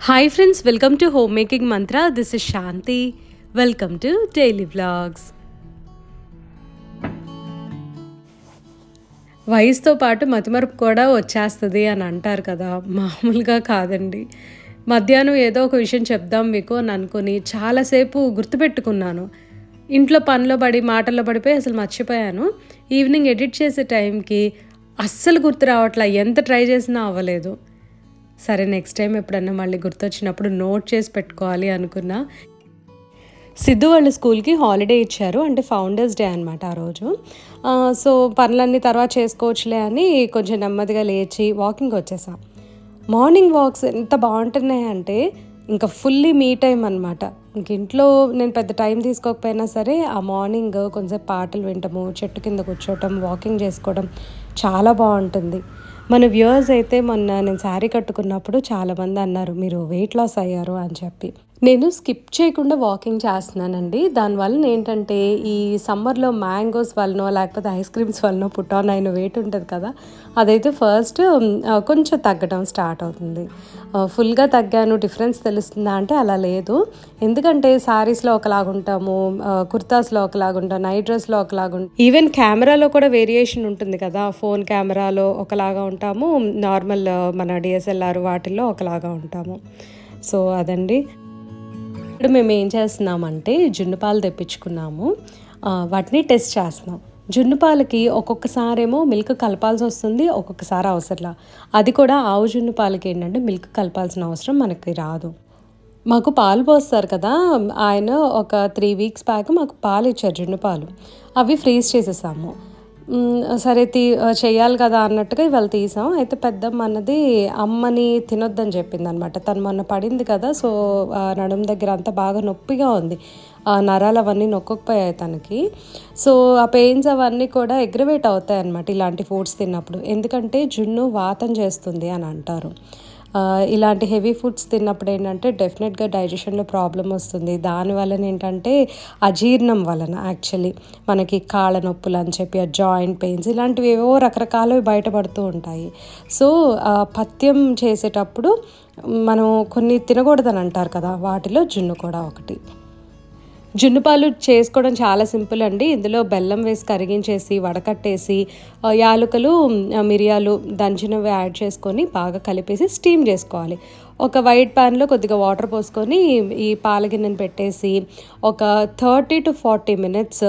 Hi friends welcome to home making mantra this is Shanthi welcome to daily vlogs వయసుతో పాటు మతిమరుపు కూడా వచ్చేస్తుంది అని అంటారు కదా మామూలుగా కాదండి మధ్యాహ్నం ఏదో ఒక విషయం చెప్దాం మీకు అని అనుకుని చాలాసేపు గుర్తుపెట్టుకున్నాను ఇంట్లో పనిలో పడి మాటల్లో పడిపోయి అసలు మర్చిపోయాను ఈవినింగ్ ఎడిట్ చేసే టైంకి అస్సలు గుర్తు రావట్లా ఎంత ట్రై చేసినా అవ్వలేదు సరే నెక్స్ట్ టైం ఎప్పుడన్నా మళ్ళీ గుర్తొచ్చినప్పుడు నోట్ చేసి పెట్టుకోవాలి అనుకున్నా. సిద్ధు వాళ్ళ స్కూల్కి హాలిడే ఇచ్చారు అంటే ఫౌండర్స్ డే అనమాట ఆ రోజు. సో పనులన్నీ తర్వాత చేసుకోవచ్చులే అని కొంచెం నెమ్మదిగా లేచి వాకింగ్ వచ్చేసాం. మార్నింగ్ వాక్స్ ఎంత బాగుంటున్నాయి అంటే ఇంకా ఫుల్లీ మీ టైం అనమాట ఇంక ఇంట్లో నేను పెద్ద టైం తీసుకోకపోయినా సరే ఆ మార్నింగ్ కొంచెం పాటలు వింటము చెట్టు కింద కూర్చోవటం వాకింగ్ చేసుకోవడం చాలా బాగుంటుంది. మన వ్యూవర్స్ అయితే మొన్న నేను శారీ కట్టుకున్నప్పుడు చాలామంది అన్నారు మీరు వెయిట్ లాస్ అయ్యారు అని చెప్పి. నేను స్కిప్ చేయకుండా వాకింగ్ చేస్తున్నానండి. దానివల్ల ఏంటంటే ఈ సమ్మర్లో మ్యాంగోస్ వలనో లేకపోతే ఐస్ క్రీమ్స్ వలనో పుట్టాన్ అయిన వెయిట్ ఉంటుంది కదా అదైతే ఫస్ట్ కొంచెం తగ్గడం స్టార్ట్ అవుతుంది. ఫుల్గా తగ్గాను డిఫరెన్స్ తెలుస్తుందా అంటే అలా లేదు. ఎందుకంటే శారీస్లో ఒకలాగా ఉంటాము కుర్తాస్లో ఒకలాగుంటాం నైట్ డ్రెస్లో ఒకలాగుంటాం ఈవెన్ కెమెరాలో కూడా వేరియేషన్ ఉంటుంది కదా ఫోన్ కెమెరాలో ఒకలాగా ఉంటాము నార్మల్ మన డిఎస్ఎల్ఆర్ వాటిల్లో ఒకలాగా ఉంటాము. సో అదండి. ఇప్పుడు మేము ఏం చేస్తున్నామంటే జున్ను పాలు తెప్పించుకున్నాము. వాటిని టెస్ట్ చేస్తున్నాం. జున్ను పాలకి ఒక్కొక్కసారేమో మిల్క్ కలపాల్సి వస్తుంది ఒక్కొక్కసారి అవసరంలా. అది కూడా ఆవు జున్ను పాలకి ఏంటంటే మిల్క్ కలపాల్సిన అవసరం మనకి రాదు. మాకు పాలు పోస్తారు కదా ఆయన ఒక త్రీ వీక్స్ బ్యాక్ మాకు పాలు ఇచ్చారు జున్ను పాలు. అవి ఫ్రీజ్ చేసేసాము. సరే తీ చేయాలి కదా అన్నట్టుగా ఇవాళ తీసాం. అయితే పెద్దమ్మ అన్నది అమ్మని తినొద్దని చెప్పింది అనమాట తను మొన్న పడింది కదా సో ఆ నడుం దగ్గర అంతా బాగా నొప్పిగా ఉంది. ఆ నరాలు అవన్నీ నొక్కకపోయాయి తనకి. సో ఆ పెయిన్స్ అవన్నీ కూడా ఎగ్రవేట్ అవుతాయి అనమాట ఇలాంటి ఫుడ్స్ తిన్నప్పుడు. ఎందుకంటే జున్ను వాతం చేస్తుంది అని అంటారు. ఇలాంటి హెవీ ఫుడ్స్ తిన్నప్పుడు ఏంటంటే డెఫినెట్గా డైజెషన్లో ప్రాబ్లం వస్తుంది. దాని వలన ఏంటంటే అజీర్ణం వలన యాక్చువల్లీ మనకి కాళ్ళ నొప్పులు అని చెప్పి ఆ జాయింట్ పెయిన్స్ ఇలాంటివి ఏవో రకరకాలవి బయటపడుతూ ఉంటాయి. సో పథ్యం చేసేటప్పుడు మనం కొన్ని తినకూడదని అంటారు కదా వాటిలో జున్ను కూడా ఒకటి. జున్ను పాలు చేసుకోవడం చాలా సింపుల్ అండి. ఇందులో బెల్లం వేసి కరిగించేసి వడకట్టేసి యాలకులు మిరియాలు దంచినవి యాడ్ చేసుకొని బాగా కలిపేసి స్టీమ్ చేసుకోవాలి. ఒక వైట్ ప్యాన్లో కొద్దిగా వాటర్ పోసుకొని ఈ పాల గిన్నెను పెట్టేసి ఒక thirty to forty minutes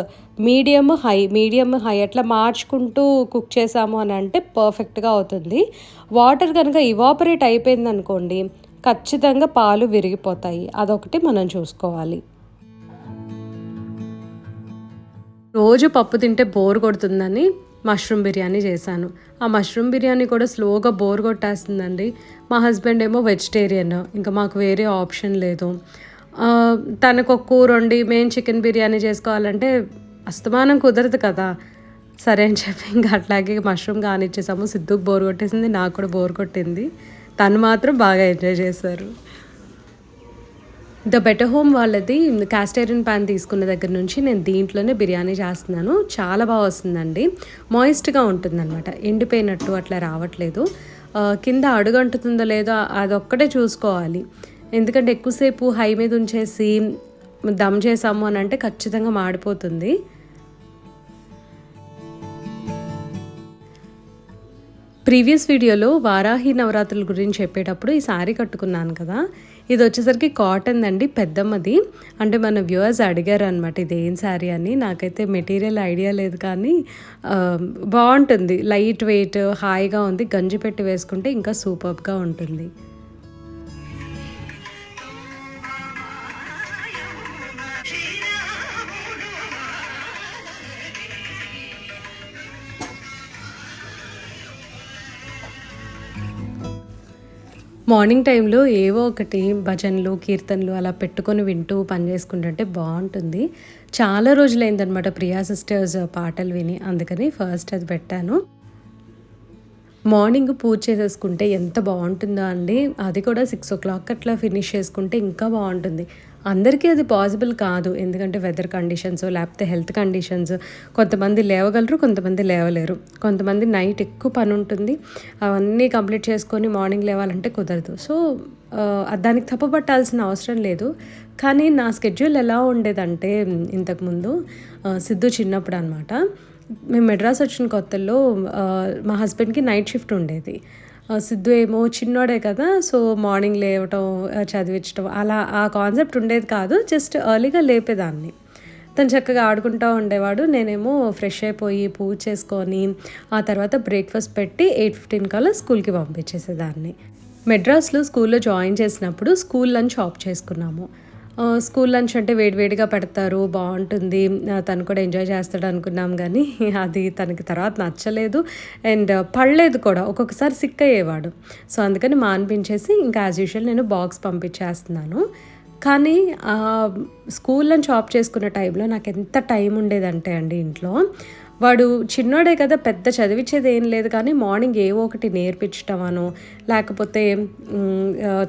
medium high medium high అట్లా మార్చుకుంటూ కుక్ చేసాము అని అంటే పర్ఫెక్ట్గా అవుతుంది. వాటర్ కనుక ఇవాపరేట్ అయిపోయింది అనుకోండి ఖచ్చితంగా పాలు విరిగిపోతాయి. అదొకటి మనం చూసుకోవాలి. రోజు పప్పు తింటే బోర్ కొడుతుందని మష్రూమ్ బిర్యానీ చేశాను. ఆ మష్రూమ్ బిర్యానీ కూడా స్లోగా బోర్ కొట్టేస్తుందండి. మా హస్బెండ్ ఏమో వెజిటేరియన్ ఇంకా మాకు వేరే ఆప్షన్ లేదు. తనకు ఒక కూర వండి మేము చికెన్ బిర్యానీ చేసుకోవాలంటే అస్తమానం కుదరదు కదా. సరే అని చెప్పి ఇంకా అట్లాగే మష్రూమ్ కానిచ్చేసాము. సిద్ధుకు బోర్ కొట్టేసింది నాకు కూడా బోర్ కొట్టింది. తను మాత్రం బాగా ఎంజాయ్ చేశారు. ద బెటర్ హోమ్ వాళ్ళది కాస్టేరియన్ ప్యాన్ తీసుకున్న దగ్గర నుంచి నేను దీంట్లోనే బిర్యానీ చేస్తున్నాను. చాలా బాగా వస్తుందండి. మాయిస్ట్గా ఉంటుందన్నమాట. ఎండిపోయినట్టు అట్లా రావట్లేదు. కింద అడుగంటుతుందో లేదో అదొక్కటే చూసుకోవాలి. ఎందుకంటే ఎక్కువసేపు హై మీద ఉంచేసి దమ్ చేసాము అని అంటే ఖచ్చితంగా మాడిపోతుంది. ప్రీవియస్ వీడియోలో వారాహి నవరాత్రుల గురించి చెప్పేటప్పుడు ఈ శారీ కట్టుకున్నాను కదా. ఇది వచ్చేసరికి కాటన్ అండి పెద్దమ్మది. అంటే మన వ్యూవర్స్ అడిగారు అనమాట ఇది ఏం శారీ అని. నాకైతే మెటీరియల్ ఐడియా లేదు కానీ బాగుంటుంది. లైట్ వెయిట్ హాయిగా ఉంది. గంజి పెట్టి వేసుకుంటే ఇంకా సూపర్గా ఉంటుంది. మార్నింగ్ టైంలో ఏవో ఒకటి భజనలు కీర్తనలు అలా పెట్టుకొని వింటూ పని చేసుకుంటుంటే బాగుంటుంది. చాలా రోజులైందనమాట ప్రియా సిస్టర్స్ పాటలు విని అందుకని ఫస్ట్ అది పెట్టాను. మార్నింగ్ పూజ చేసేసుకుంటే ఎంత బాగుంటుందో అండి. అది కూడా సిక్స్ ఓ క్లాక్ అట్లా ఫినిష్ చేసుకుంటే ఇంకా బాగుంటుంది. అందరికీ అది పాసిబుల్ కాదు. ఎందుకంటే వెదర్ కండిషన్స్ లేకపోతే హెల్త్ కండిషన్స్ కొంతమంది లేవగలరు కొంతమంది లేవలేరు. కొంతమంది నైట్ ఎక్కువ పని ఉంటుంది. అవన్నీ కంప్లీట్ చేసుకొని మార్నింగ్ లేవాలంటే కుదరదు. సో దానికి తప్పపట్టాల్సిన అవసరం లేదు. కానీ నా స్కెడ్యూల్ ఎలా ఉండేదంటే ఇంతకుముందు సిద్ధు చిన్నప్పుడు అనమాట మేము మెడ్రాస్ వచ్చిన కొత్తల్లో మా హస్బెండ్కి నైట్ షిఫ్ట్ ఉండేది. సిద్ధు ఏమో చిన్నోడే కదా సో మార్నింగ్ లేవటం చదివించడం అలా ఆ కాన్సెప్ట్ ఉండేది కాదు జస్ట్ ఎర్లీగా లేపేదాన్ని. తను చక్కగా ఆడుకుంటూ ఉండేవాడు నేనేమో ఫ్రెష్ అయిపోయి పూజ చేసుకొని ఆ తర్వాత బ్రేక్ఫాస్ట్ పెట్టి ఎయిట్ ఫిఫ్టీన్ కల్లా స్కూల్కి పంపించేసేదాన్ని. మెడ్రాస్లో స్కూల్లో జాయిన్ చేసినప్పుడు స్కూల్ లంచ్ ఆప్ చేసుకున్నాము. స్కూల్ లంచ్ అంటే వేడివేడిగా పెడతారు బాగుంటుంది. తను కూడా ఎంజాయ్ చేస్తాడు అనుకున్నాం కానీ అది తనకి తర్వాత నచ్చలేదు. అండ్ పడలేదు కూడా ఒక్కొక్కసారి సిక్ అయ్యేవాడు. సో అందుకని మాన్పించేసి ఇంకా యాజ్ యూజువల్ నేను బాక్స్ పంపించేస్తున్నాను. కానీ స్కూల్ లంచ్ ఆఫ్ చేసుకున్న టైంలో నాకు ఎంత టైం ఉండేదంటే అండి ఇంట్లో వాడు చిన్నోడే కదా పెద్ద చదివించేది ఏం లేదు కానీ మార్నింగ్ ఏవో ఒకటి నేర్పించటమను లేకపోతే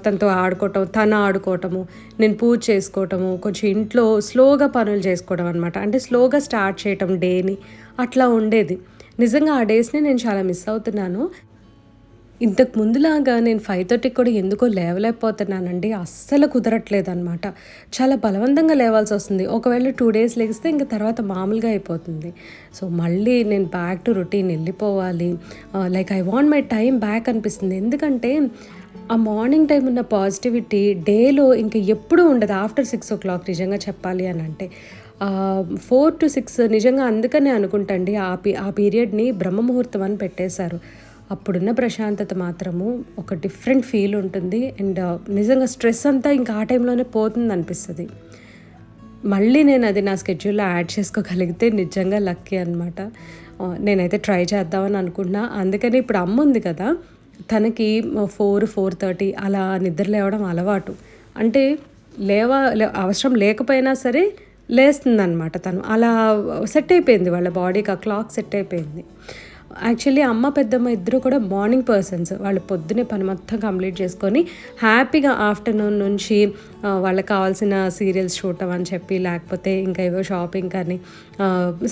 తనతో ఆడుకోవటం తన ఆడుకోవటము నేను పూజ చేసుకోవటము కొంచెం ఇంట్లో స్లోగా పనులు చేసుకోవడం అనమాట అంటే స్లోగా స్టార్ట్ చేయటం డేని అట్లా ఉండేది. నిజంగా ఆ డేస్ని నేను చాలా మిస్ అవుతున్నాను. ఇంతకు ముందులాగా నేను ఫైవ్ థర్టీకి కూడా ఎందుకో లేవలేకపోతున్నానండి. అస్సలు కుదరట్లేదు అనమాట చాలా బలవంతంగా లేవాల్సి వస్తుంది. ఒకవేళ టూ డేస్ లెగిస్తే ఇంకా తర్వాత మామూలుగా అయిపోతుంది. సో మళ్ళీ నేను బ్యాక్ టు రొటీన్ వెళ్ళిపోవాలి. Like I want my time back అనిపిస్తుంది. ఎందుకంటే ఆ మార్నింగ్ టైం ఉన్న పాజిటివిటీ డేలో ఇంకా ఎప్పుడూ ఉండదు. ఆఫ్టర్ సిక్స్ ఓ క్లాక్ నిజంగా చెప్పాలి అని అంటే. ఫోర్ టు సిక్స్ నిజంగా అందుకనే అనుకుంటండి ఆ పీ ఆ పీరియడ్ని బ్రహ్మముహూర్తం అని పెట్టేశారు. అప్పుడున్న ప్రశాంతత మాత్రము ఒక డిఫరెంట్ ఫీల్ ఉంటుంది. అండ్ uh, నిజంగా స్ట్రెస్ అంతా ఇంకా ఆ టైంలోనే పోతుంది అనిపిస్తుంది. మళ్ళీ నేను అది నా స్కెడ్యూల్లో యాడ్ చేసుకోగలిగితే నిజంగా లక్కీ అనమాట uh, నేనైతే ట్రై చేద్దామని అనుకున్నా అందుకని ఇప్పుడు అమ్మ ఉంది కదా తనకి ఫోర్ ఫోర్ థర్టీ అలా నిద్ర లేవడం అలవాటు. అంటే లేవ అవసరం లేకపోయినా సరే లేస్తుందన్నమాట తను. అలా uh, సెట్ అయిపోయింది వాళ్ళ బాడీకి ఆ క్లాక్ సెట్ అయిపోయింది. యాక్చువల్లీ అమ్మ పెద్దమ్మ ఇద్దరు కూడా మార్నింగ్ పర్సన్స్ వాళ్ళు పొద్దునే పని మొత్తం కంప్లీట్ చేసుకొని హ్యాపీగా ఆఫ్టర్నూన్ నుంచి వాళ్ళకి కావాల్సిన సీరియల్స్ చూడటం అని చెప్పి లేకపోతే ఇంకా ఏవో షాపింగ్ కానీ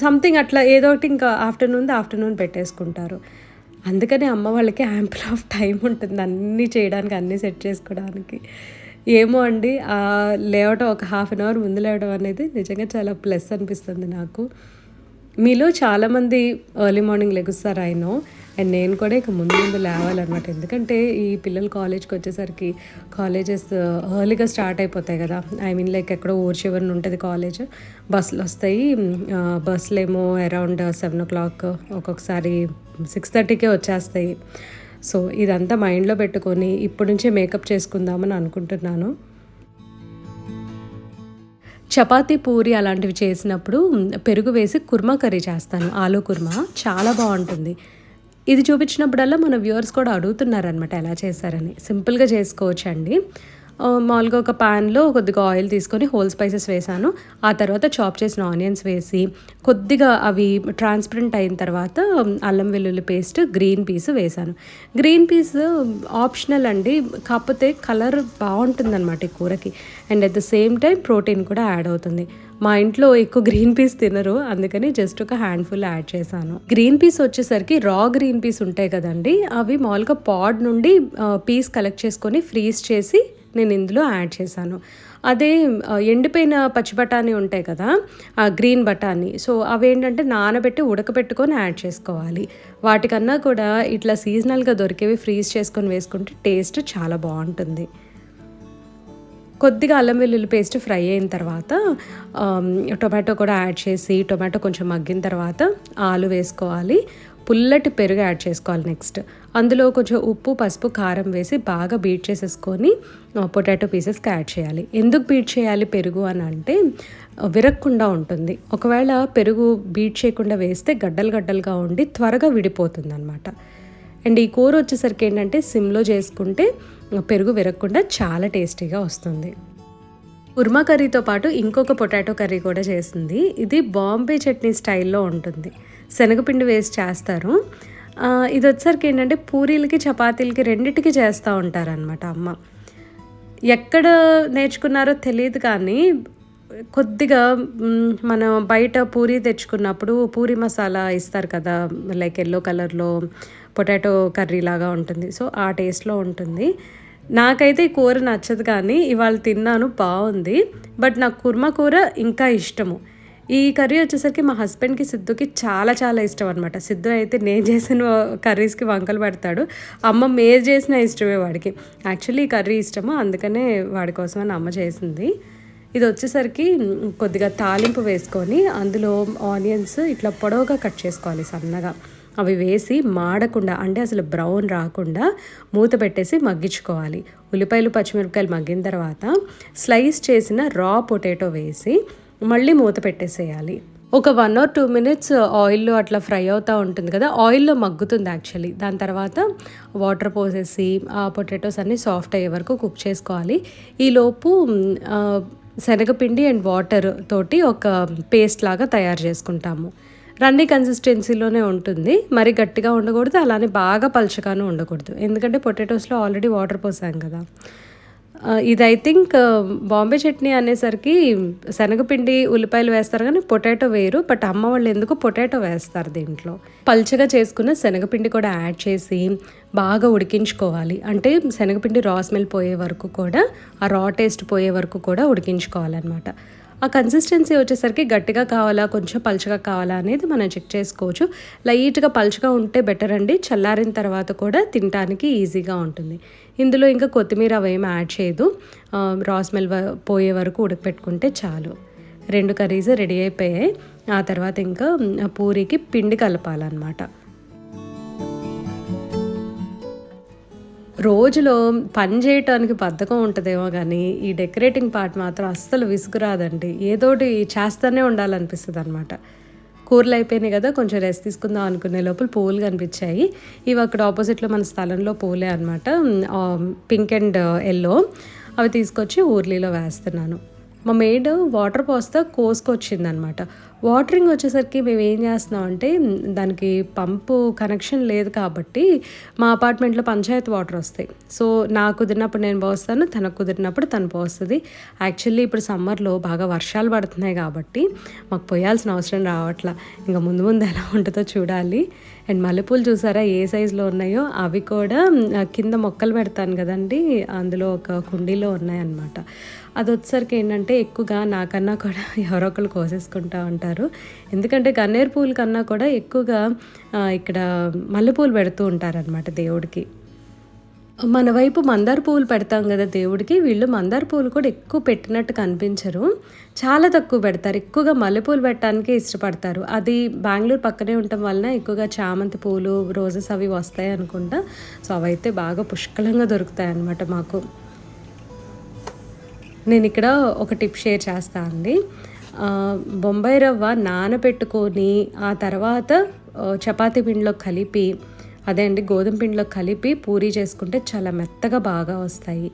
సంథింగ్ అట్లా ఏదో ఒకటి ఇంకా ఆఫ్టర్నూన్ ఆఫ్టర్నూన్ పెట్టేసుకుంటారు. అందుకని అమ్మ వాళ్ళకి యాంపుల్ ఆఫ్ టైం ఉంటుంది అన్నీ చేయడానికి అన్నీ సెట్ చేసుకోవడానికి. ఏమో అండి లేవటం ఒక హాఫ్ అన్ అవర్ ముందు లేవడం అనేది నిజంగా చాలా ప్లస్ అనిపిస్తుంది నాకు. మీలో చాలామంది ఎర్లీ మార్నింగ్ లెగుస్తారు ఆయన అండ్ నేను కూడా ఇక ముందు ముందు లేవాలన్నమాట. ఎందుకంటే ఈ పిల్లలు కాలేజ్కి వచ్చేసరికి కాలేజెస్ ఎర్లీగా స్టార్ట్ అయిపోతాయి కదా. ఐ మీన్ లైక్ ఎక్కడో ఊరు చివరిని ఉంటుంది కాలేజ్ బస్సులు వస్తాయి. Mm, uh, బస్సులు ఏమో అరౌండ్ సెవెన్ ఓ క్లాక్ ఒక్కొక్కసారి సిక్స్ థర్టీకే వచ్చేస్తాయి. సో ఇదంతా మైండ్లో పెట్టుకొని ఇప్పటి నుంచే మేకప్ చేసుకుందామని అనుకుంటున్నాను. చపాతీ పూరి అలాంటివి చేసినప్పుడు పెరుగు వేసి కుర్మా కర్రీ చేస్తాను. ఆలూ కుర్మా చాలా బాగుంటుంది. ఇది చూపించినప్పుడల్లా మన వ్యూవర్స్ కూడా అడుగుతున్నారనమాట ఎలా చేశారని. సింపుల్గా చేసుకోవచ్చు అండి మామూలుగా ఒక ప్యాన్లో కొద్దిగా ఆయిల్ తీసుకొని హోల్ స్పైసెస్ వేసాను. ఆ తర్వాత చాప్ చేసిన ఆనియన్స్ వేసి కొద్దిగా అవి ట్రాన్స్పరెంట్ అయిన తర్వాత అల్లం వెల్లుల్లి పేస్ట్ గ్రీన్ పీస్ వేసాను. గ్రీన్ పీస్ ఆప్షనల్ అండి. కాకపోతే కలర్ బాగుంటుందన్నమాట ఈ కూరకి. And at the same time protein కూడా యాడ్ అవుతుంది. మా ఇంట్లో ఎక్కువ గ్రీన్ పీస్ తినరు. అందుకని జస్ట్ ఒక హ్యాండ్ఫుల్ యాడ్ చేశాను. గ్రీన్ పీస్ వచ్చేసరికి రా గ్రీన్ పీస్ ఉంటాయి కదండి. అవి మామూలుగా పాడ్ నుండి పీస్ కలెక్ట్ చేసుకొని ఫ్రీజ్ చేసి నేను ఇందులో యాడ్ చేశాను. అదే ఎండిపోయిన పచ్చి బఠానీ ఉంటాయి కదా ఆ గ్రీన్ బఠానీ. సో అవి ఏంటంటే నానబెట్టి ఉడకబెట్టుకొని యాడ్ చేసుకోవాలి. వాటికన్నా కూడా ఇట్లా సీజనల్గా దొరికేవి ఫ్రీజ్ చేసుకొని వేసుకుంటే టేస్ట్ చాలా బాగుంటుంది. కొద్దిగా అల్లం వెల్లుల్లి పేస్ట్ ఫ్రై అయిన తర్వాత టొమాటో కూడా యాడ్ చేసి టొమాటో కొంచెం మగ్గిన తర్వాత ఆలు వేసుకోవాలి. పుల్లటి పెరుగు యాడ్ చేసుకోవాలి నెక్స్ట్. అందులో కొంచెం ఉప్పు పసుపు కారం వేసి బాగా బీట్ చేసేసుకొని పొటాటో పీసెస్కి యాడ్ చేయాలి. ఎందుకు బీట్ చేయాలి పెరుగు అని అంటే విరక్కుండా ఉంటుంది. ఒకవేళ పెరుగు బీట్ చేయకుండా వేస్తే గడ్డలు గడ్డలుగా ఉండి త్వరగా విడిపోతుంది అనమాట అండ్ ఈ కూర వచ్చేసరికి ఏంటంటే సిమ్లో చేసుకుంటే పెరుగు విరక్కుండా చాలా టేస్టీగా వస్తుంది. కుర్మా కర్రీతో పాటు ఇంకొక పొటాటో కర్రీ కూడా చేసింది. ఇది బాంబే చట్నీ స్టైల్లో ఉంటుంది. శనగపిండి వేసి చేస్తారు. ఇది వచ్చేసరికి ఏంటంటే పూరీలకి చపాతీలకి రెండిటికి చేస్తూ ఉంటారనమాట అమ్మ. ఎక్కడ నేర్చుకున్నారో తెలియదు కానీ కొద్దిగా మనం బయట పూరి తెచ్చుకున్నప్పుడు పూరి మసాలా ఇస్తారు కదా లైక్ ఎల్లో కలర్లో పొటాటో కర్రీ లాగా ఉంటుంది. సో ఆ టేస్ట్లో ఉంటుంది. నాకైతే ఈ కూర నచ్చదు కానీ ఇవాళ తిన్నాను బాగుంది. బట్ నాకు కుర్మా కూర ఇంకా ఇష్టము. ఈ కర్రీ వచ్చేసరికి మా హస్బెండ్కి సిద్ధుకి చాలా చాలా ఇష్టం అనమాట సిద్ధు అయితే నేను చేసిన కర్రీస్కి వంకలు పెడతాడు. అమ్మ మేర్ చేసిన ఇష్టమే వాడికి. యాక్చువల్లీ ఈ కర్రీ ఇష్టము అందుకనే వాడి అని అమ్మ చేసింది. ఇది వచ్చేసరికి కొద్దిగా తాలింపు వేసుకొని అందులో ఆనియన్స్ ఇట్లా పొడవుగా కట్ చేసుకోవాలి సన్నగా. అవి వేసి మాడకుండా అంటే అసలు బ్రౌన్ రాకుండా మూత పెట్టేసి మగ్గించుకోవాలి. ఉల్లిపాయలు పచ్చిమిరపకాయలు మగ్గిన తర్వాత స్లైస్ చేసిన రా పొటాటో వేసి మళ్ళీ మూత పెట్టేసేయాలి. ఒక వన్ ఆర్ టూ మినిట్స్ ఆయిల్లో అట్లా ఫ్రై అవుతూ ఉంటుంది కదా ఆయిల్లో మగ్గుతుంది యాక్చువల్లీ. దాని తర్వాత వాటర్ పోసేసి ఆ పొటాటోస్ అన్నీ సాఫ్ట్ అయ్యే వరకు కుక్ చేసుకోవాలి. ఈలోపు శనగపిండి అండ్ వాటర్ తోటి ఒక పేస్ట్ లాగా తయారు చేసుకుంటాము. రన్నీ కన్సిస్టెన్సీలోనే ఉంటుంది. మరి గట్టిగా ఉండకూడదు అలానే బాగా పలచగాను ఉండకూడదు. ఎందుకంటే పొటాటోస్లో ఆల్రెడీ వాటర్ పోసాం కదా. ఇది ఐ థింక్ బాంబే చట్నీ అనేసరికి శనగపిండి ఉల్లిపాయలు వేస్తారు కానీ పొటాటో వేరు బట్ అమ్మ వాళ్ళు ఎందుకు పొటాటో వేస్తారు దీంట్లో? పల్చగా చేసుకున్న శనగపిండి కూడా యాడ్ చేసి బాగా ఉడికించుకోవాలి. అంటే శనగపిండి రా స్మెల్ పోయే వరకు కూడా ఆ రా టేస్ట్ పోయే వరకు కూడా ఉడికించుకోవాలన్నమాట. ఆ కన్సిస్టెన్సీ వచ్చేసరికి గట్టిగా కావాలా కొంచెం పలుచగా కావాలా అనేది మనం చెక్ చేసుకోవచ్చు. లైట్గా పలుచగా ఉంటే బెటర్ అండి. చల్లారిన తర్వాత కూడా తినడానికి ఈజీగా ఉంటుంది. ఇందులో ఇంకా కొత్తిమీర అవి యాడ్ చేయదు. రాస్మెల్ పోయే వరకు ఉడకపెట్టుకుంటే చాలు. రెండు కర్రీస్ రెడీ అయిపోయాయి. ఆ తర్వాత ఇంకా పూరికి పిండి కలపాలన్నమాట. రోజులో పని చేయటానికి బద్ధకం ఉంటుందేమో కానీ ఈ డెకరేటింగ్ పార్ట్ మాత్రం అస్సలు విసుగురాదండి. ఏదోటి చేస్తూనే ఉండాలనిపిస్తుంది అనమాట కూరలు అయిపోయినాయి కదా కొంచెం రెస్ట్ తీసుకుందాం అనుకునే లోపల పువ్వులు కనిపించాయి. ఇవి అక్కడ ఆపోజిట్లో మన స్థలంలో పూలే అనమాట పింక్ అండ్ ఎల్లో. అవి తీసుకొచ్చి ఊర్లీలో వేస్తున్నాను. మా మేడ్ వాటర్ పోస్తే కోసుకొచ్చిందనమాట. వాటరింగ్ వచ్చేసరికి మేము ఏం చేస్తున్నాం అంటే దానికి పంపు కనెక్షన్ లేదు కాబట్టి మా అపార్ట్మెంట్లో పంచాయత్ వాటర్ వస్తాయి. సో నాకు కుదిరినప్పుడు నేను పోస్తాను తనకు కుదిరినప్పుడు తను పోస్తుంది. యాక్చువల్లీ ఇప్పుడు సమ్మర్లో బాగా వర్షాలు పడుతున్నాయి కాబట్టి మాకు పోయాల్సిన అవసరం రావట్లా. ఇంకా ముందు ముందు ఎలా ఉంటుందో చూడాలి. అండ్ మల్లెపూలు చూసారా ఏ సైజులో ఉన్నాయో? అవి కూడా కింద మొక్కలు పెడతాను కదండి అందులో ఒక కుండీలో ఉన్నాయన్నమాట. అది వచ్చేసరికి ఏంటంటే ఎక్కువగా నాకన్నా కూడా ఎవరో ఒకరు కోసేసుకుంటా ఉంటారు. ఎందుకంటే గన్నేరు పూల కన్నా కూడా ఎక్కువగా ఇక్కడ మల్లెపూలు పెడుతూ ఉంటారనమాట దేవుడికి. మన వైపు మందార పువ్వులు పెడతాం కదా దేవుడికి వీళ్ళు మందార పువ్వులు కూడా ఎక్కువ పెట్టినట్టు కనిపించరు. చాలా తక్కువ పెడతారు. ఎక్కువగా మల్లెపూలు పెట్టడానికి ఇష్టపడతారు. అది బెంగళూరు పక్కనే ఉండటం వలన ఎక్కువగా చామంతి పూలు రోజెస్ అవి వస్తాయి అనుకుంటా. సో అవైతే బాగా పుష్కలంగా దొరుకుతాయి అన్నమాట మాకు. నేను ఇక్కడ ఒక టిప్ షేర్ చేస్తా అండి. బొంబాయి రవ్వ నానబెట్టుకొని ఆ తర్వాత చపాతి చపాతీ పిండిలో కలిపి అదే అండి గోధుమ పిండిలో కలిపి పూరీ చేసుకుంటే చాలా మెత్తగా బాగా వస్తాయి.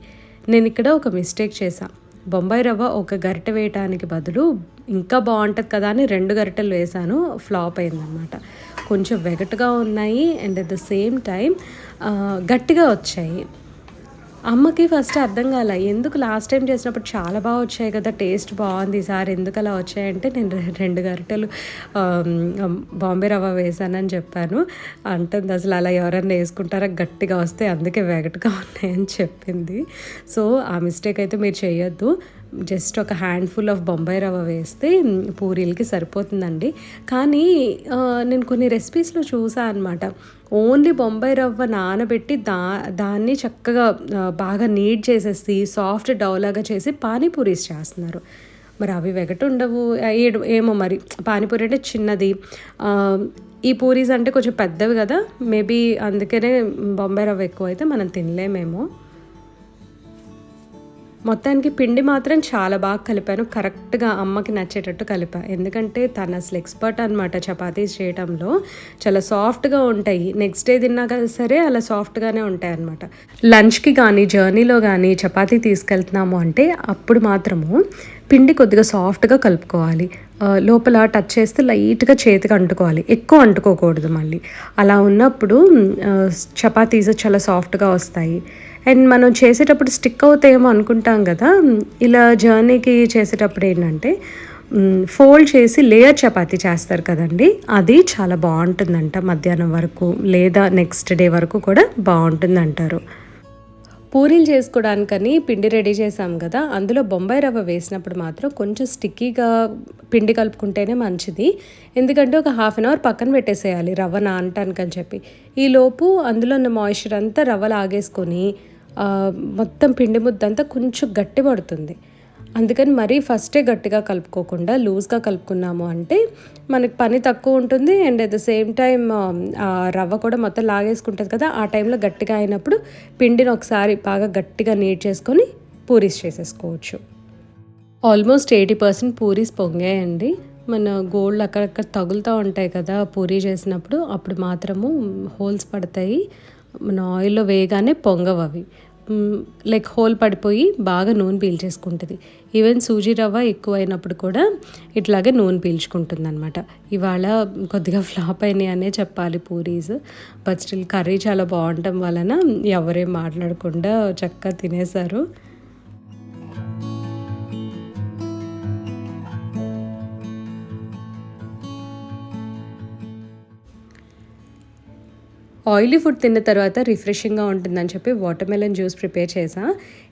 నేను ఇక్కడ ఒక మిస్టేక్ చేశాను బొంబాయి రవ్వ ఒక గరిట వేయటానికి బదులు ఇంకా బాగుంటుంది కదా అని రెండు గరిటెలు వేసాను ఫ్లాప్ అయిందనమాట కొంచెం వెగటుగా ఉన్నాయి and at the same time గట్టిగా వచ్చాయి. అమ్మకి ఫస్ట్ అర్థం కాల. ఎందుకు లాస్ట్ టైం చేసినప్పుడు చాలా బాగా వచ్చాయి కదా టేస్ట్ బాగుంది సార్ ఎందుకు అలా వచ్చాయంటే నేను రెండు గరిటెలు బాంబే రవ్వ వేసానని చెప్పాను. అంటుంది అసలు అలా ఎవరైనా వేసుకుంటారా? గట్టిగా వస్తే అందుకే వెగటుగా ఉన్నాయని చెప్పింది. సో ఆ మిస్టేక్ అయితే మీరు చేయొద్దు. జస్ట్ ఒక హ్యాండ్ఫుల్ ఆఫ్ బొంబాయి రవ్వ వేస్తే పూరీలకి సరిపోతుందండి. కానీ నేను కొన్ని రెసిపీస్లో చూసా అనమాట ఓన్లీ బొంబాయి రవ్వ నానబెట్టి దా దాన్ని చక్కగా బాగా నీట్ చేసేసి సాఫ్ట్ డౌలాగా చేసి పానీపూరీస్ చేస్తున్నారు. మరి అవి వెగటు ఉండవు. ఏడు- ఏమో మరి పానీపూరి అంటే చిన్నది. ఈ పూరీస్ అంటే కొంచెం పెద్దవి కదా. మేబీ అందుకనే బొంబాయి రవ్వ ఎక్కువ అయితే మనం తినలేమేమో. మొత్తానికి పిండి మాత్రం చాలా బాగా కలిపాను. కరెక్ట్గా అమ్మకి నచ్చేటట్టు కలిపా. ఎందుకంటే తను అసలు ఎక్స్పర్ట్ అనమాట చపాతీస్ చేయడంలో చాలా సాఫ్ట్గా ఉంటాయి. నెక్స్ట్ డే తిన్నాక సరే అలా సాఫ్ట్గానే ఉంటాయి అనమాట లంచ్కి కానీ జర్నీలో కానీ చపాతీ తీసుకెళ్తున్నాము అంటే అప్పుడు మాత్రము పిండి కొద్దిగా సాఫ్ట్గా కలుపుకోవాలి. లోపల టచ్ చేస్తే లైట్గా చేతికి అంటుకోవాలి. ఎక్కువ అంటుకోకూడదు మళ్ళీ. అలా ఉన్నప్పుడు చపాతీస్ చాలా సాఫ్ట్గా వస్తాయి. అండ్ మనం చేసేటప్పుడు స్టిక్ అవుతాయేమో అనుకుంటాం కదా ఇలా జర్నీకి చేసేటప్పుడు ఏంటంటే ఫోల్డ్ చేసి లేయర్ చపాతి చేస్తారు కదండి అది చాలా బాగుంటుందంట మధ్యాహ్నం వరకు లేదా నెక్స్ట్ డే వరకు కూడా బాగుంటుంది అంటారు పూరీలు చేసుకోవడానికని పిండి రెడీ చేసాం కదా అందులో బొంబాయి రవ్వ వేసినప్పుడు మాత్రం కొంచెం స్టిక్కీగా పిండి కలుపుకుంటేనే మంచిది. ఎందుకంటే ఒక హాఫ్ అన్ అవర్ పక్కన పెట్టేసేయాలి రవ్వ నానటానికని చెప్పి. ఈలోపు అందులో ఉన్న మాయిశ్చర్ అంతా రవ్వ లాగేసుకొని మొత్తం పిండి ముద్ద అంతా కొంచెం గట్టి పడుతుంది. అందుకని మరీ ఫస్టే గట్టిగా కలుపుకోకుండా లూజ్గా కలుపుకున్నాము అంటే మనకి పని తక్కువ ఉంటుంది and at the same time రవ్వ కూడా మొత్తం లాగేసుకుంటుంది కదా ఆ టైంలో గట్టిగా అయినప్పుడు పిండిని ఒకసారి బాగా గట్టిగా నీట్ చేసుకొని పూరీస్ చేసేసుకోవచ్చు. ఆల్మోస్ట్ ఎయిటీ పర్సెంట్ పూరీస్ పొంగాయండి. మన గోల్డ్ అక్కడక్కడ తగులుతూ ఉంటాయి కదా పూరీ చేసినప్పుడు అప్పుడు మాత్రము హోల్స్ పడతాయి. మన ఆయిల్లో వేయగానే పొంగవు అవి లైక్ హోల్ పడిపోయి బాగా నూనె పీల్చేసుకుంటుంది. ఈవెన్ సూజీ రవ్వ ఎక్కువ అయినప్పుడు కూడా ఇట్లాగే నూనె పీల్చుకుంటుంది అనమాట ఇవాళ కొద్దిగా ఫ్లాప్ అయినాయి అనే చెప్పాలి పూరీస్. బట్ స్టిల్ కర్రీ చాలా బాగుండటం వలన ఎవరేం మాట్లాడకుండా చక్కగా తినేశారు. ఆయిలీ ఫుడ్ తిన్న తర్వాత రిఫ్రెషింగ్గా ఉంటుందని చెప్పి వాటర్ మెలన్ జ్యూస్ ప్రిపేర్ చేసా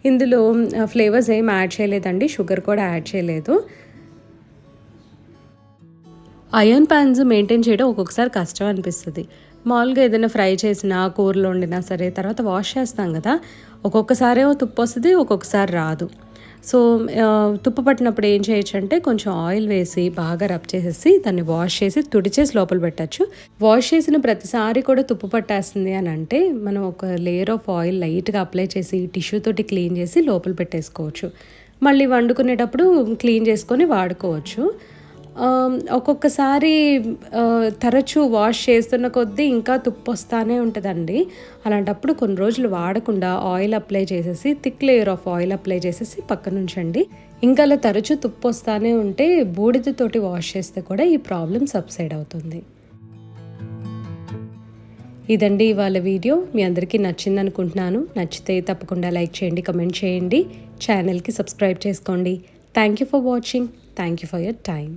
ఇందులో ఫ్లేవర్స్ ఏం యాడ్ చేయలేదండి షుగర్ కూడా యాడ్ చేయలేదు. అయర్న్ ప్యాన్స్ మెయింటైన్ చేయడం ఒక్కొక్కసారి కష్టం అనిపిస్తుంది. మామూలుగా ఏదైనా ఫ్రై చేసినా కూరలో వండినా సరే తర్వాత వాష్ చేస్తాం కదా ఒక్కొక్కసారేమో తుప్పు వస్తుంది ఒక్కొక్కసారి రాదు. సో తుప్పు పట్టినప్పుడు ఏం చేయొచ్చు అంటే కొంచెం ఆయిల్ వేసి బాగా రబ్ చేసేసి దాన్ని వాష్ చేసి తుడిచేసి లోపల పెట్టచ్చు. వాష్ చేసిన ప్రతిసారి కూడా తుప్పు పట్టేస్తుంది అని అంటే మనం ఒక లేయర్ ఆఫ్ ఆయిల్ లైట్గా అప్లై చేసి టిష్యూ తోటి క్లీన్ చేసి లోపల పెట్టేసుకోవచ్చు. మళ్ళీ వండుకునేటప్పుడు క్లీన్ చేసుకొని వాడుకోవచ్చు. ఒక్కొక్కసారి తరచూ వాష్ చేస్తున్న కొద్దీ ఇంకా తుప్పు వస్తానే ఉంటుందండి. అలాంటప్పుడు కొన్ని రోజులు వాడకుండా ఆయిల్ అప్లై చేసేసి thick layer of oil apply చేసేసి పక్కన ఉంచండి. ఇంకా అలా తరచూ తుప్పు వస్తానే ఉంటే బూడిదతోటి వాష్ చేస్తే కూడా ఈ ప్రాబ్లం సబ్సైడ్ అవుతుంది. ఇదండి ఇవాళ వీడియో. మీ అందరికీ నచ్చింది అనుకుంటున్నాను నచ్చితే తప్పకుండా లైక్ చేయండి కమెంట్ చేయండి. ఛానల్కి సబ్స్క్రైబ్ చేసుకోండి. Thank you for watching thank you for your time